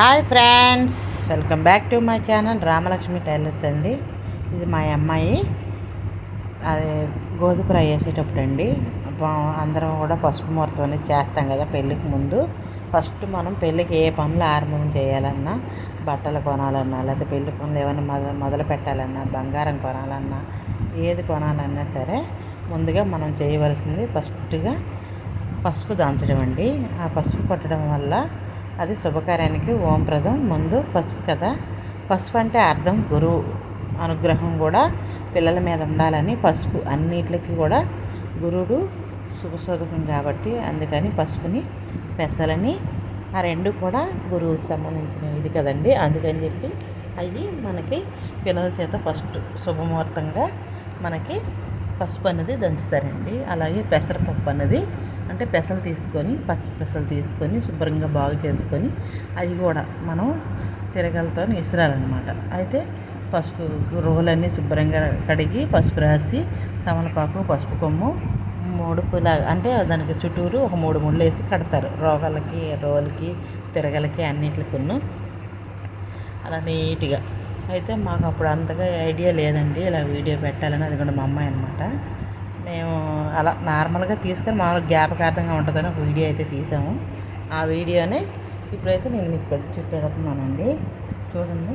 Hi friends welcome back to my channel Ramalakshmi tailors అండి. ఇది మా అమ్మాయి. అది గోధుమ ఫ్రై వేసేటప్పుడు అండి అందరం కూడా పసుపు ముహూర్తం అనేది చేస్తాం కదా పెళ్ళికి ముందు. ఫస్ట్ మనం పెళ్ళికి ఏ పనులు ఆరంభం చేయాలన్నా బట్టలు కొనాలన్నా లేకపోతే పెళ్ళి పనులు ఏమైనా మొద మొదలు పెట్టాలన్నా బంగారం కొనాలన్నా ఏది కొనాలన్నా సరే ముందుగా మనం చేయవలసింది ఫస్ట్గా పసుపు దాంచడం అండి. ఆ పసుపు కొట్టడం వల్ల అది శుభకార్యానికి ఓంప్రదం. ముందు పసుపు కదా? పసుపు అంటే అర్థం గురువు అనుగ్రహం కూడా పిల్లల మీద ఉండాలని పసుపు అన్నిటికి కూడా గురువుడు శుభశోధకం కాబట్టి అందుకని పసుపుని పెసలని ఆ రెండు కూడా గురువుకి సంబంధించిన ఇది కదండి? అందుకని చెప్పి అవి మనకి పిల్లల చేత ఫస్ట్ శుభముహూర్తంగా మనకి పసుపు అనేది దంచుతారండి. అలాగే పెసరపప్పు అన్నది అంటే పెసలు తీసుకొని పచ్చి పెసలు తీసుకొని శుభ్రంగా బాగు చేసుకొని అవి కూడా మనం తిరగలతో ఇసురాలన్నమాట. అయితే పసుపు రోలన్నీ శుభ్రంగా కడిగి పసుపు రాసి తమలపాకు పసుపు కొమ్ము మూడు పులా అంటే దానికి చుట్టూరు ఒక మూడు ముళ్ళు వేసి కడతారు. రోగాలకి రోలకి తిరగలకి అన్నిటికి అలా నీట్గా. అయితే మాకు అప్పుడు అంతగా ఐడియా లేదండి. ఇలా వీడియో పెట్టాలని అది కూడా మా అమ్మాయి అనమాట మేము అలా నార్మల్గా తీసుకొని మామూలు జ్ఞాపకార్థంగా ఉంటుందని ఒక వీడియో అయితే తీసాము. ఆ వీడియోనే ఇప్పుడైతే నేను మీకు చూపెడుతున్నానండి. చూడండి.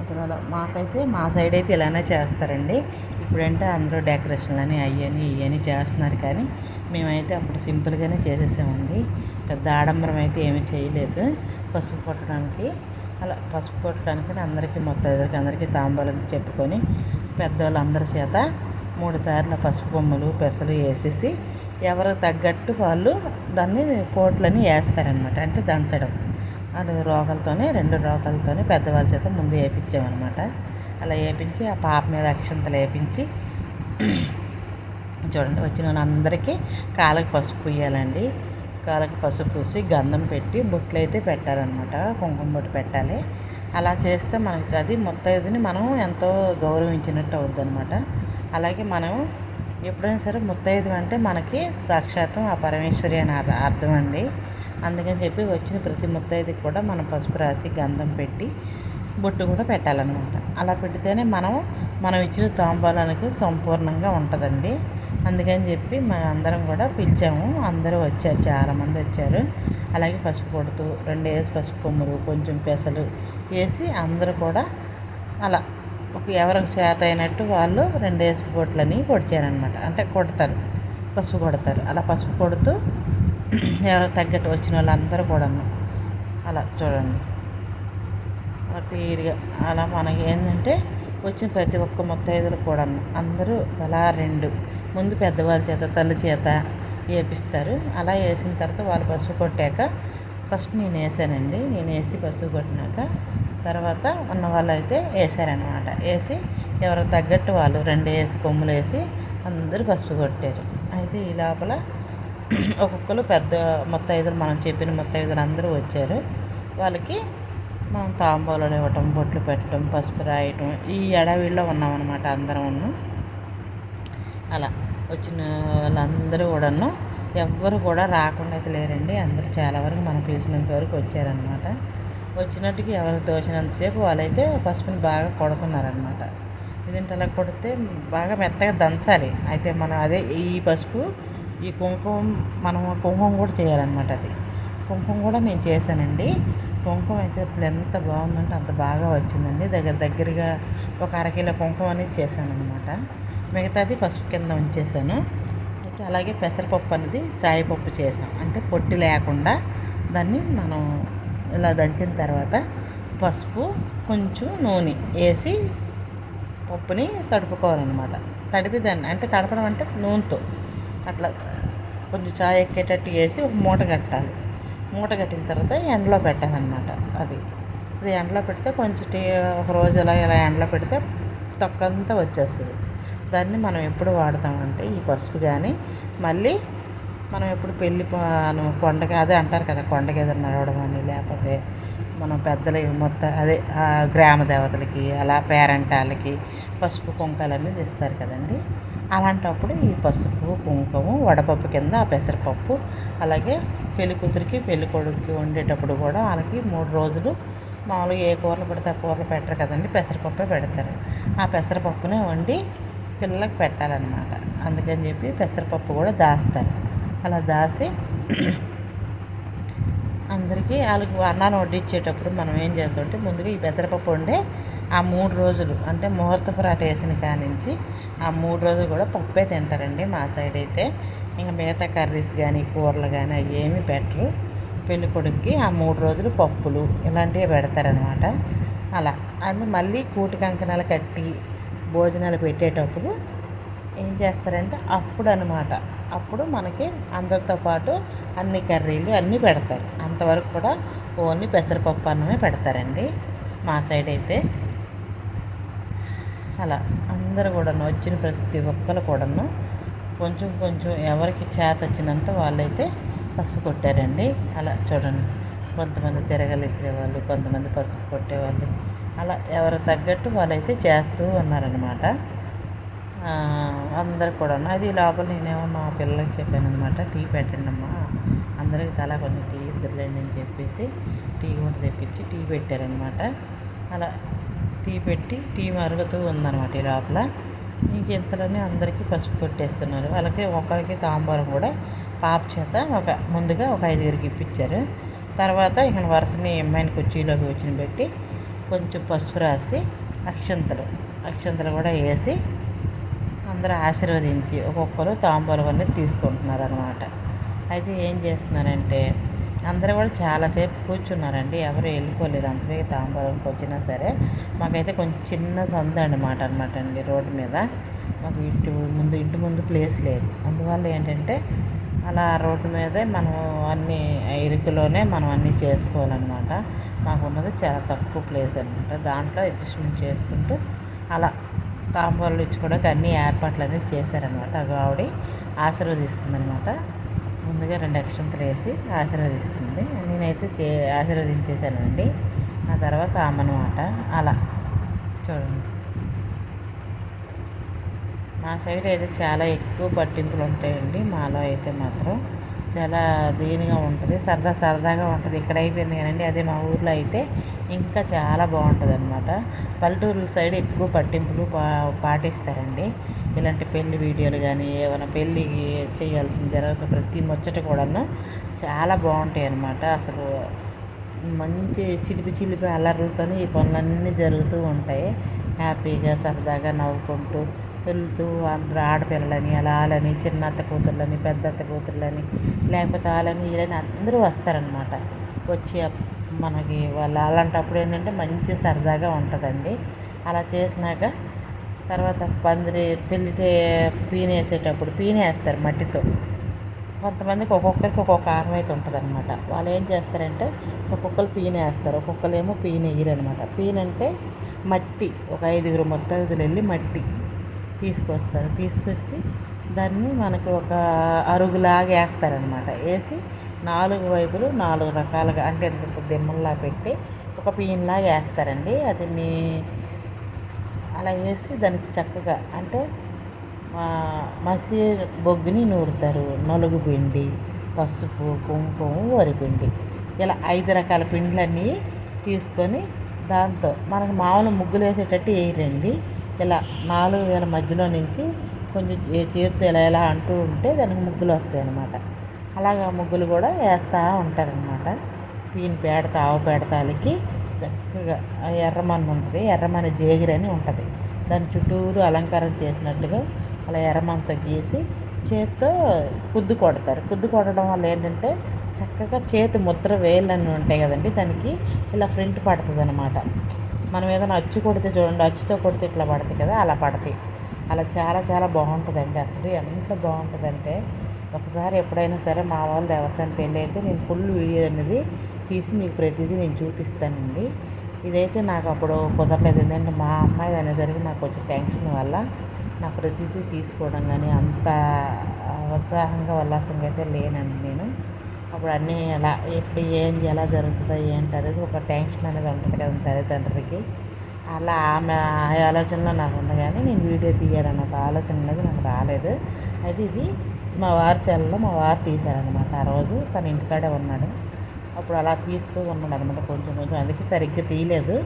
అసలు మాకైతే మా సైడ్ అయితే ఇలానే చేస్తారండి. ఇప్పుడంటే అందరూ డెకరేషన్లు అని అయ్యని ఇవని చేస్తున్నారు కానీ మేమైతే అప్పుడు సింపుల్గానే చేసేసామండి. పెద్ద ఆడంబరం అయితే ఏమీ చేయలేదు. పసుపు కొట్టడానికి అలా పసుపు కొట్టడానికి అందరికీ మొత్తం ఎదురికి అందరికీ తాంబూలం చెప్పుకొని పెద్దవాళ్ళందరి చేత మూడు సార్లు పసుపు కొమ్ములు పెసలు వేసేసి ఎవరికి తగ్గట్టు వాళ్ళు దాన్ని పోట్లని వేస్తారనమాట అంటే దంచడం. అది రోకలతోనే రెండు రోకలతోనే పెద్దవాళ్ళ చేత ముందు వేయించామన్నమాట అలా వేయించి ఆ పాప మీద అక్షంతలు వేయించి చూడండి వచ్చిన వాళ్ళందరికీ కాళ్ళకి పసుపు పూయాలండి. కాళ్ళకి పసుపు పూసి గంధం పెట్టి బొట్లు అయితే పెట్టాలన్నమాట. కుంకుమ బొట్టు పెట్టాలి. అలా చేస్తే మనకి అది ముత్తైదుని మనం ఎంతో గౌరవించినట్టు అవుద్ది అనమాట అలాగే మనం ఎప్పుడైనా సరే ముత్తైదు అంటే మనకి సాక్షాత్తం ఆ పరమేశ్వరి అని అర్థం అండి. అందుకని చెప్పి వచ్చిన ప్రతి ముత్తైదుకి కూడా మనం పసుపు రాసి గంధం పెట్టి బొట్టు కూడా పెట్టాలన్నమాట. అలా పెడితేనే మనం మనం ఇచ్చిన తాంబూలానికి సంపూర్ణంగా ఉంటుందండి. అందుకని చెప్పి మన అందరం కూడా పిలిచాము. అందరూ వచ్చారు చాలామంది వచ్చారు. అలాగే పసుపు కొడుతూ రెండు వేసి పసుపు కొమ్ములు కొంచెం పెసలు వేసి అందరూ కూడా అలా ఎవరికి చేత అయినట్టు వాళ్ళు రెండు వేసి బొట్లని కొడిచారనమాట అంటే కొడతారు. పసుపు కొడతారు. అలా పసుపు కొడుతూ ఎవరికి తగ్గట్టు వచ్చిన వాళ్ళందరూ కూడా అలా చూడండి. తీరిగా క్లియర్గా అలా మనకి ఏంటంటే వచ్చిన ప్రతి ఒక్క ముత్తైదులు కూడా అందరూ తలా రెండు. ముందు పెద్దవాళ్ళ చేత తల్లి చేత వేపిస్తారు. అలా వేసిన తర్వాత వాళ్ళు పసుపు కొట్టాక ఫస్ట్ నేను వేసానండి. నేను వేసి పసుపు కొట్టినాక తర్వాత ఉన్న వాళ్ళు అయితే వేసారనమాట వేసి ఎవరు తగ్గట్టు వాళ్ళు రెండు వేసి కొమ్ములు వేసి అందరూ పసుపు కొట్టారు. అయితే ఈ లోపల ఒక్కొక్కరు పెద్ద ముత్తైదులు మనం చెప్పిన ముత్తైదులు అందరూ వచ్చారు. వాళ్ళకి మనం తాంబూలాలు ఇవ్వటం బొట్లు పెట్టడం పసుపు రాయటం ఈ ఎడవిలో ఉన్నామన్నమాట అందరం ఉన్నాం అలా వచ్చిన వాళ్ళందరూ కూడాను ఎవ్వరు కూడా రాకుండా అయితే లేరండి. అందరూ చాలా వరకు మనం పిలిచినంత వరకు వచ్చారనమాట వచ్చినట్టుకి ఎవరికి తోచినంతసేపు వాళ్ళైతే పసుపుని బాగా కొడుతున్నారనమాట ఇదేంటి అలా కొడితే బాగా మెత్తగా దంచాలి. అయితే మనం అదే ఈ పసుపు ఈ కుంకుమ మనం కుంకుమ కూడా చేయాలన్నమాట అది. కుంకుమ కూడా నేను చేశానండి. కుంకుమ అయితే అసలు ఎంత బాగుందంటే అంత బాగా వచ్చిందండి. దగ్గర దగ్గరగా ఒక అరకిలో కుంకుమ అనేది చేశాను అనమాట మిగతాది పసుపు కింద ఉంచేసాను అయితే అలాగే పెసరపప్పు అనేది చాయపప్పు చేసాం అంటే పొట్టి లేకుండా దాన్ని మనం ఇలా దంచిన తర్వాత పసుపు కొంచెం నూనె వేసి పప్పుని తడుపుకోవాలన్నమాట. తడిపి దాన్ని అంటే తడపడం అంటే నూనెతో అట్లా కొంచెం చాయ్ ఎక్కేటట్టు వేసి ఒక మూట కట్టాలి. మూట కట్టిన తర్వాత ఎండలో పెట్టాలన్నమాట అది. అది ఎండలో పెడితే కొంచెం టీ ఒక రోజు అలా ఇలా ఎండలో పెడితే తొక్కంతా వచ్చేస్తుంది. దాన్ని మనం ఎప్పుడు వాడతామంటే ఈ పసుపు కానీ మళ్ళీ మనం ఎప్పుడు పెళ్ళి ప- కొండకి అదే అంటారు కదా కొండకి ఎదురు నడవడం అని లేకపోతే మనం పెద్దలు మొత్తం అదే గ్రామ దేవతలకి అలా పేరెంటాలకి పసుపు కుంకాలన్నీ తెస్తారు కదండి. అలాంటప్పుడు ఈ పసుపు కుంకుమ వడపప్పు కింద ఆ పెసరపప్పు అలాగే పెళ్ళి కూతురికి పెళ్ళి కొడుకుకి వండేటప్పుడు కూడా వాళ్ళకి మూడు రోజులు మామూలుగా ఏ కూరలు పెడితే ఆ కూరలు పెట్టరు కదండి పెసరపప్పే పెడతారు. ఆ పెసరపప్పునే వండి పిల్లలకు పెట్టాలన్నమాట. అందుకని చెప్పి పెసరపప్పు కూడా దాస్తారు. అలా దాసి అందరికీ వాళ్ళకి అన్నం వడ్డించేటప్పుడు మనం ఏం చేస్తామంటే ముందుగా ఈ పెసరపప్పు వండే ఆ మూడు రోజులు అంటే ముహూర్తపు పరాట వేసిన కానించి ఆ మూడు రోజులు కూడా పప్పే తింటారండి మా సైడ్ అయితే. ఇంకా మిగతా కర్రీస్ కానీ కూరలు కానీ అవి ఏమీ పెట్టరు. పెళ్ళి కొడుక్కి ఆ మూడు రోజులు పప్పులు ఇలాంటివి పెడతారనమాట అలా. అది మళ్ళీ కూటి కంకణాలు కట్టి భోజనాలు పెట్టేటప్పుడు ఏం చేస్తారంటే అప్పుడు అనమాట అప్పుడు మనకి అందరితో పాటు అన్ని కర్రీలు అన్నీ పెడతారు. అంతవరకు కూడా ఓన్లీ పెసరపప్పు అన్నమే పెడతారండి మా సైడ్ అయితే. అలా అందరు కూడాను వచ్చిన ప్రతి ఒక్కరు కూడాను కొంచెం కొంచెం ఎవరికి చేత వచ్చినంత వాళ్ళైతే పసుపు కొట్టారండి. అలా చూడండి. కొంతమంది తిరగలేసే వాళ్ళు కొంతమంది పసుపు కొట్టేవాళ్ళు. అలా ఎవరు తగ్గట్టు వాళ్ళైతే చేస్తూ ఉన్నారనమాట అందరు కూడా అది లోపల నేనేమో మా పిల్లలకి చెప్పాను అనమాట టీ పెట్టండి అమ్మా అందరికి తలా కొంచెం టీ ఇద్దరులేండి అని చెప్పేసి టీ కూడా తెప్పించి టీ పెట్టారనమాట అలా టీ పెట్టి టీ మరుగుతూ ఉందన్నమాట ఈ లోపల. ఇంక ఇంతలోనే అందరికీ పసుపు కొట్టేస్తున్నారు. వాళ్ళకి ఒకరికి తాంబూలం కూడా పాప చేత ఒక ముందుగా ఒక ఐదుగురికి ఇప్పించారు. తర్వాత ఇక వరుసని అమ్మాయిని కుర్చీలోకి వచ్చిన పెట్టి కొంచెం పసుపు రాసి అక్షంతలు అక్షంతలు కూడా వేసి అందరూ ఆశీర్వదించి ఒక్కొక్కరు తాంబూలం అనేది తీసుకుంటున్నారు అనమాట అయితే ఏం చేస్తున్నారంటే అందరూ కూడా చాలాసేపు కూర్చున్నారండి. ఎవరు వెళ్ళిపోలేదు. అంతవే తాంబూలంకి వచ్చినా సరే మాకైతే కొంచెం చిన్న సంద అనమాట అనమాట అండి రోడ్డు మీద. మాకు ఇంటి ముందు ఇంటి ముందు ప్లేస్ లేదు. అందువల్ల ఏంటంటే అలా రోడ్డు మీదే మనం అన్ని ఇరుకులోనే మనం అన్నీ చేసుకోవాలన్నమాట. మాకు ఉన్నది చాలా తక్కువ ప్లేస్ అనమాట దాంట్లో అడ్జస్ట్మెంట్ చేసుకుంటూ అలా తాంబూలు ఇచ్చుకోవడానికి అన్ని ఏర్పాట్లు అనేది చేశారనమాట ఆవిడ ఆశీర్వదిస్తుంది అనమాట ముందుగా రెండు అక్షంతలు వేసి ఆశీర్వదిస్తుంది. నేనైతే చే ఆశీర్వదించేశానండి. ఆ తర్వాత ఆమెనమాట అలా. చూడండి. మా సైడ్ అయితే చాలా ఎక్కువ పట్టింపులు ఉంటాయండి. మాలో అయితే మాత్రం చాలా దీనిగా ఉంటుంది సరదా సరదాగా ఉంటుంది. ఇక్కడ అయిపోయింది కానండి అదే మా ఊర్లో అయితే ఇంకా చాలా బాగుంటుంది అనమాట పల్లెటూరు సైడ్ ఎక్కువ పట్టింపులు పా పాటిస్తారండి. ఇలాంటి పెళ్ళి వీడియోలు కానీ ఏమైనా పెళ్ళి చేయాల్సిన జరుగుతుంది ప్రతి ముచ్చట కూడాను చాలా బాగుంటాయి అనమాట అసలు మంచి చిలిపి చిలిపి అల్లర్లతో ఈ పనులన్నీ జరుగుతూ ఉంటాయి. హ్యాపీగా సరదాగా నవ్వుకుంటూ వెళ్తూ అందరూ ఆడపిల్లలని అలా వాళ్ళని చిన్న అత్త కూతుర్లని పెద్ద అత్త కూతుర్లని లేకపోతే వాళ్ళని వీళ్ళని అందరూ వస్తారనమాట వచ్చి మనకి వాళ్ళు అలాంటప్పుడు ఏంటంటే మంచి సరదాగా ఉంటుందండి. అలా చేసినాక తర్వాత పందిరి పెళ్ళి పీనేసేటప్పుడు పీనేస్తారు మట్టితో. కొంతమందికి ఒక్కొక్కరికి ఒక్కొక్క ఆనవాయితీ ఉంటుంది అనమాట వాళ్ళు ఏం చేస్తారంటే ఒక్కొక్కరు పీనేస్తారు ఒక్కొక్కరు ఏమో పీన వేయరనమాట పీన అంటే మట్టి ఒక ఐదుగురు మొత్తం వెళ్ళి మట్టి. తీసుకొస్తారు. తీసుకొచ్చి దాన్ని మనకు ఒక అరుగులాగా వేస్తారనమాట వేసి నాలుగు వైపులు నాలుగు రకాలుగా అంటే ఇంత దిమ్మల్లా పెట్టి ఒక పీన్లాగా వేస్తారండి. అది మీ అలా వేసి దానికి చక్కగా అంటే మసి బొగ్గుని నూరుతారు. నలుగు పిండి పసుపు కుంకుమ వరిపిండి ఇలా ఐదు రకాల పిండ్లన్నీ తీసుకొని దాంతో మనకు మామూలు ముగ్గులు వేసేటట్టు వేయరండి. ఇలా నాలుగు వేల మధ్యలో నుంచి కొంచెం చేతితో ఇలా ఇలా అంటూ ఉంటే దానికి ముగ్గులు వస్తాయి అన్నమాట అలాగా ముగ్గులు కూడా వేస్తూ ఉంటారనమాట పీని పేడతో ఆవు పేడతాలకి చక్కగా ఎర్రమన్ను ఉంటుంది. ఎర్రమన్న జేగిరి అని ఉంటుంది. దాని చుట్టూరు అలంకారం చేసినట్లుగా అలా ఎర్రమన్నతో గీసి చేత్తో కుద్దు కొడతారు. కుద్దు కొట్టడం వల్ల ఏంటంటే చక్కగా చేతి ముద్ర వేళ్ళని ఉంటాయి కదండి. దానికి ఇలా ఫ్రంట్ పడుతుంది అనమాట మనం ఏదైనా అచ్చు కొడితే చూడండి అచ్చుతో కొడితే ఇట్లా పడతాయి కదా అలా పడతాయి. అలా చాలా చాలా బాగుంటుందండి అసలు. ఎంత బాగుంటుందంటే ఒకసారి ఎప్పుడైనా సరే మా వాళ్ళు ఎవరికైనా పెళ్ళి అయితే నేను ఫుల్ వీడియో అనేది తీసి మీకు ప్రతిదీ నేను చూపిస్తానండి. ఇదైతే నాకు అప్పుడు కుదరలేదు. ఎందుకంటే మా అమ్మాయి అనేసరికి నాకు కొంచెం టెన్షన్ వల్ల నా ప్రతిదీ తీసుకోవడం కానీ అంత ఉత్సాహంగా ఉల్లాసంగా అయితే లేనండి నేను. అప్పుడు అన్నీ ఎలా ఎప్పుడు ఏం ఎలా జరుగుతుందో ఏంటి అనేది ఒక టెన్షన్ అనేది ఉంటుంది కదా తల్లిదండ్రులకి. అలా ఆమె ఆ ఆలోచనలో నాకు ఉంది కానీ నేను వీడియో తీయాలన్న ఒక ఆలోచన అనేది నాకు రాలేదు. అయితే ఇది మా వారి సెల్లో మా వారు తీశారనమాట ఆ రోజు తన ఇంటికాడే ఉన్నాడు. అప్పుడు అలా తీస్తూ ఉన్నాడు అనమాట కొంచెం కొంచెం. అందుకే సరిగ్గా తీయలేదు.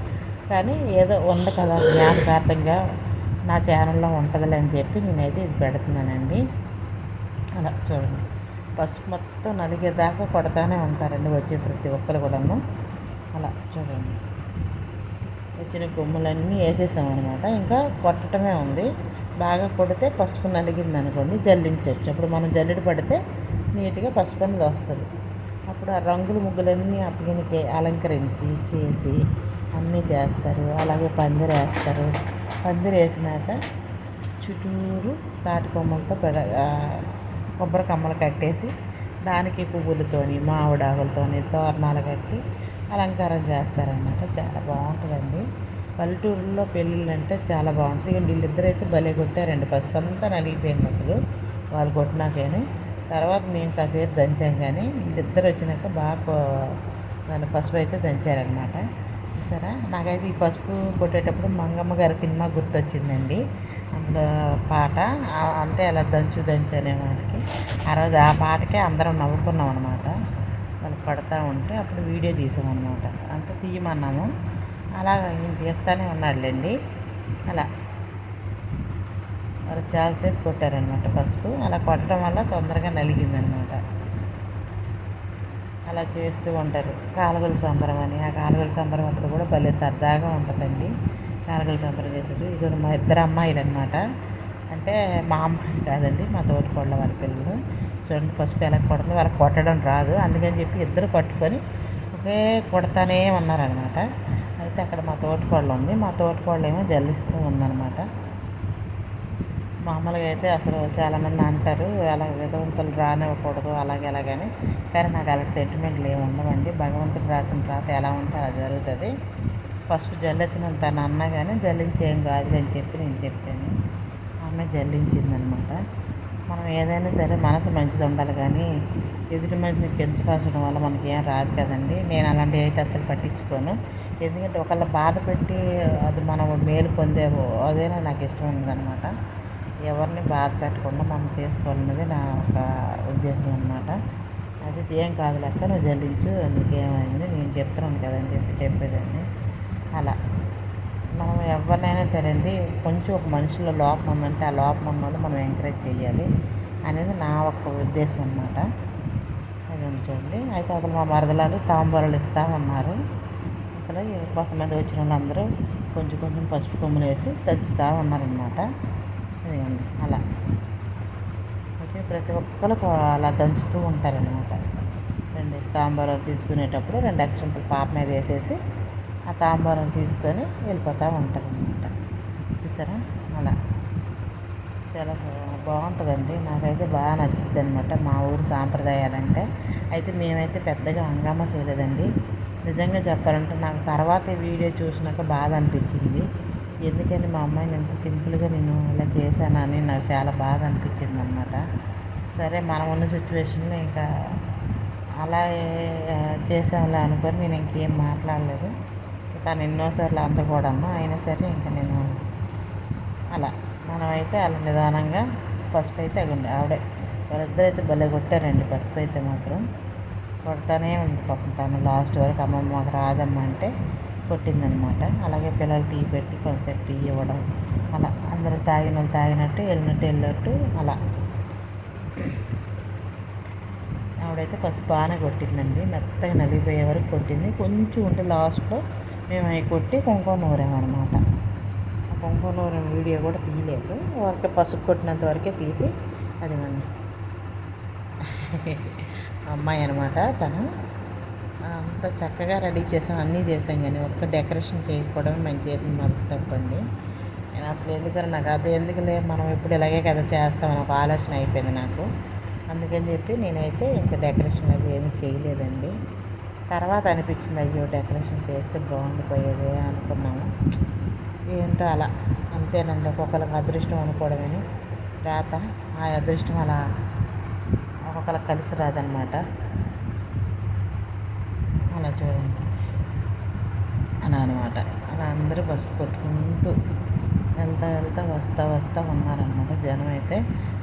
కానీ ఏదో ఉంది కదా జ్ఞాపకార్థంగా నా ఛానల్లో ఉంటుందిలే అని చెప్పి నేనైతే ఇది పెడుతున్నానండి. అలా చూడండి. పసుపు మొత్తం నలిగేదాకా కొడతానే ఉంటారండి వచ్చే ప్రతి ఒక్కరు కూడాను. అలా చూడండి. వచ్చిన కొమ్ములన్నీ వేసేసామన్నమాట. ఇంకా కొట్టడమే ఉంది. బాగా కొడితే పసుపు నలిగింది అనుకోండి జల్లించవచ్చు అప్పుడు మనం జల్లెడ పడితే నీట్గా పసుపు అనేది వస్తుంది. అప్పుడు ఆ రంగుల ముగ్గులన్నీ అప్పగినికి అలంకరించి చేసి అన్నీ చేస్తారు. అలాగే పందిరి వేస్తారు. పందిరి వేసినాక చుట్టూరు తాటి కొమ్మలతో పెడ కొబ్బరి కమ్మలు కట్టేసి దానికి పువ్వులతోని మావిడాకులతోని తోరణాలు కట్టి అలంకారం చేస్తారనమాట చాలా బాగుంటుందండి. పల్లెటూరులో పెళ్ళిళ్ళు అంటే చాలా బాగుంటుంది ఇక వీళ్ళిద్దరైతే భలే కొట్టారండి. పసుపు అంతా నలిగిపోయింది అసలు. వాళ్ళు కొట్టినాకని. తర్వాత మేము కాసేపు దంచాం కానీ వీళ్ళిద్దరు వచ్చినాక బాగా దాని పసుపు అయితే దంచారనమాట చూసారా? నాకైతే ఈ పసుపు కొట్టేటప్పుడు మంగమ్మ గారి సినిమా గుర్తొచ్చిందండి. అందులో పాట అంటే అలా దంచు దంచు అనే ఆ రోజు ఆ పాటకే అందరం నవ్వుకున్నాం అనమాట వాళ్ళు పడతా ఉంటే అప్పుడు వీడియో తీసామన్నమాట అంతా తీయమన్నాము. అలా ఈయన తీస్తానే ఉన్నాడులేండి. అలా. వాళ్ళు చాలా సేపు కొట్టారనమాట పసుపు. అలా కొట్టడం వల్ల తొందరగా నలిగిందనమాట అలా చేస్తూ ఉంటారు. కాలువల సంబరం అని. ఆ కాలువల సంబరం అప్పుడు కూడా భలే సరదాగా ఉంటుందండి. కాలగలు సంబరం చేసేది ఇది మా ఇద్దరు అమ్మాయిలు అనమాట అంటే మా అమ్మాయి కాదండి మా తోటికోళ్ళ వారి పిల్లలు. చూడండి పసుపు ఎలా కొడుతుంది వాళ్ళకి కొట్టడం రాదు. అందుకని చెప్పి ఇద్దరు పట్టుకొని ఒకే కొడతానే ఉన్నారనమాట. అయితే అక్కడ మా తోటికోళ్ళు ఉంది. మా తోటికోళ్ళు ఏమో జల్లిస్తూ ఉందన్నమాట మామూలుగా అయితే అసలు చాలామంది అంటారు అలా విధవంతులు రానివ్వకూడదు అలాగే అలాగని. కానీ నాకు అలాంటి సెంటిమెంట్లు ఏమి ఉండవండి. భగవంతుడు రాసిన తర్వాత ఎలా ఉంటే అలా జరుగుతుంది. పసుపు జల్లించినంత తను అన్నా కానీ జల్లించేం కాదు అని చెప్పి నేను చెప్పాను. ఆమె జల్లించిందనమాట మనం ఏదైనా సరే మనసు మంచిది ఉండాలి కానీ ఎదుటి మనిషిని కించకాల్చడం వల్ల మనకి ఏం రాదు కదండి. నేను అలాంటివి అయితే అసలు పట్టించుకోను. ఎందుకంటే ఒకళ్ళ బాధ పెట్టి అది మనం మేలు పొందే అదేనా నాకు ఇష్టం ఉందన్నమాట ఎవరిని బాధ పెట్టకుండా మనం చేసుకోవాలన్నది నా ఒక ఉద్దేశం అనమాట అది ఏం కాదు లెక్క నువ్వు జల్లించు నీకేమైంది నేను చెప్తున్నాను కదని చెప్పి చెప్పేదాన్ని. అలా. ఎవరినైనా సరే అండి కొంచెం ఒక మనిషిలో లోపం ఉందంటే ఆ లోపం ఉన్న వాళ్ళు మనం ఎంకరేజ్ చేయాలి అనేది నా ఒక ఉద్దేశం అనమాట అది ఉంది చూడండి. అయితే అతను మా మరదలాలు తాంబూలాలు ఇస్తూ ఉన్నారు. అసలు కొంతమంది వచ్చిన వాళ్ళందరూ కొంచెం కొంచెం పసుపు కొమ్ములు వేసి తెచ్చుతూ ఉన్నారనమాట అదిగోండి అలా. ఓకే ప్రతి ఒక్కరు అలా దంచుతూ ఉంటారనమాట రెండు తాంబూలం తీసుకునేటప్పుడు రెండు అక్షంతలు పాప మీద వేసేసి ఆ తాంబూలం తీసుకొని వెళ్ళిపోతూ ఉంటారనమాట చూసారా? అలా. చాలా బా- బాగుంటుందండి. నాకైతే బాగా నచ్చుద్ది అనమాట మా ఊరు సాంప్రదాయాలంటే. అయితే మేమైతే పెద్దగా హంగామా చేయలేదండి. నిజంగా చెప్పాలంటే నాకు తర్వాత వీడియో చూసినాక బాధ అనిపించింది. ఎందుకని మా అమ్మాయిని ఎంత సింపుల్గా నేను ఇలా చేశానని నాకు చాలా బాధ అనిపించింది అనమాట సరే మనం ఉన్న సిచ్యువేషన్లో ఇంకా అలా చేసాంలే అనుకొని నేను ఇంకేం మాట్లాడలేదు. తను ఎన్నోసార్లు అంత అయినా సరే ఇంకా నేను అలా. మనమైతే అలా నిదానంగా పసుపు అయితే అగండి ఆవిడే వాళ్ళిద్దరైతే భలే కొట్టారండి పసుపు అయితే మాత్రం. కొడతానే ఉంది పాపం తను లాస్ట్ వరకు అమ్మమ్మ మాకు రాదమ్మ అంటే కొట్టిందనమాట. అలాగే పిల్లలు టీ పెట్టి కొంచెంసేపు టీ ఇవ్వడం అలా అందరూ తాగిన వాళ్ళు తాగినట్టు వెళ్ళినట్టు వెళ్ళినట్టు అలా. ఆవిడైతే పసుపు బాగానే కొట్టిందండి. మెత్తగా నలిగిపోయే వరకు కొట్టింది. కొంచెం ఉంటే లాస్ట్లో మేము అవి కొట్టి కుంకుమ నూరామన్నమాట. అనమాట కుంకుమ నూరిన వీడియో కూడా తీయలేదు. వరకే పసుపు కొట్టినంత వరకే తీసి అది అమ్మాయి అనమాట తను. అంత చక్కగా రెడీ చేసాం అన్నీ చేసాం కానీ ఒక్క డెకరేషన్ చేయకపోవడమే మేము చేసిన మొదటి తప్పండి. నేను అసలు ఎందుకని నాకు అది ఎందుకులే మనం ఎప్పుడు ఇలాగే కదా చేస్తామని ఒక ఆలోచన అయిపోయింది నాకు. అందుకని చెప్పి నేనైతే ఇంకా డెకరేషన్ అవి ఏమీ చేయలేదండి. తర్వాత అనిపించింది అయ్యో డెకరేషన్ చేస్తే బాగుండిపోయేది అనుకున్నాము. ఏంటో అలా అంతేనండి ఒక్కొక్కరికి అదృష్టం అనుకోవడమని. రాత ఆ అదృష్టం అలా ఒక్కొక్కరికి కలిసి రాదనమాట. అలా చూడండి. అలా అనమాట. అలా అందరూ అందరూ పసుపు కొట్టుకుంటూ వెళ్తా వెళ్తా వస్తా వస్తా ఉన్నారనమాట జనం అయితే.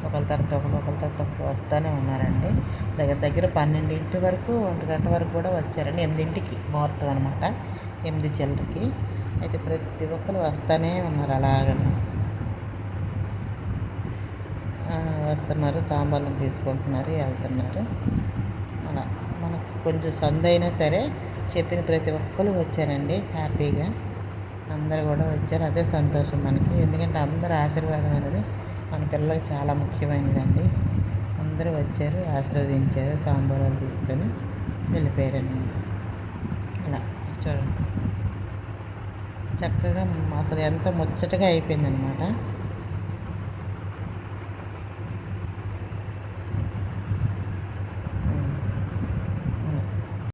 ఒకరి తర్వాత ఒకరు ఒకరి తర్వాత ఒకరు వస్తూనే ఉన్నారండి. దగ్గర దగ్గర పన్నెండింటి వరకు ఒంటి గంట వరకు కూడా వచ్చారండి. ఎనిమిదింటికి ముహూర్తం అనమాట ఎనిమిది చిల్లరకి అయితే ప్రతి ఒక్కరు వస్తూనే ఉన్నారు అలాగని. వస్తున్నారు తాంబాలం తీసుకుంటున్నారు వెళ్తున్నారు. అలా మనకు కొంచెం సందు అయినా సరే చెప్పిన ప్రతి ఒక్కరు వచ్చారండి హ్యాపీగా. అందరు కూడా వచ్చారు. అదే సంతోషం మనకి. ఎందుకంటే అందరు ఆశీర్వాదం అనేది మన పిల్లలకి చాలా ముఖ్యమైనదండి. అందరూ వచ్చారు ఆశీర్వదించారు తాంబూలాలు తీసుకొని వెళ్ళిపోయారనమాట ఇలా చూడండి. చక్కగా అసలు ఎంత ముచ్చటగా అయిపోయిందనమాట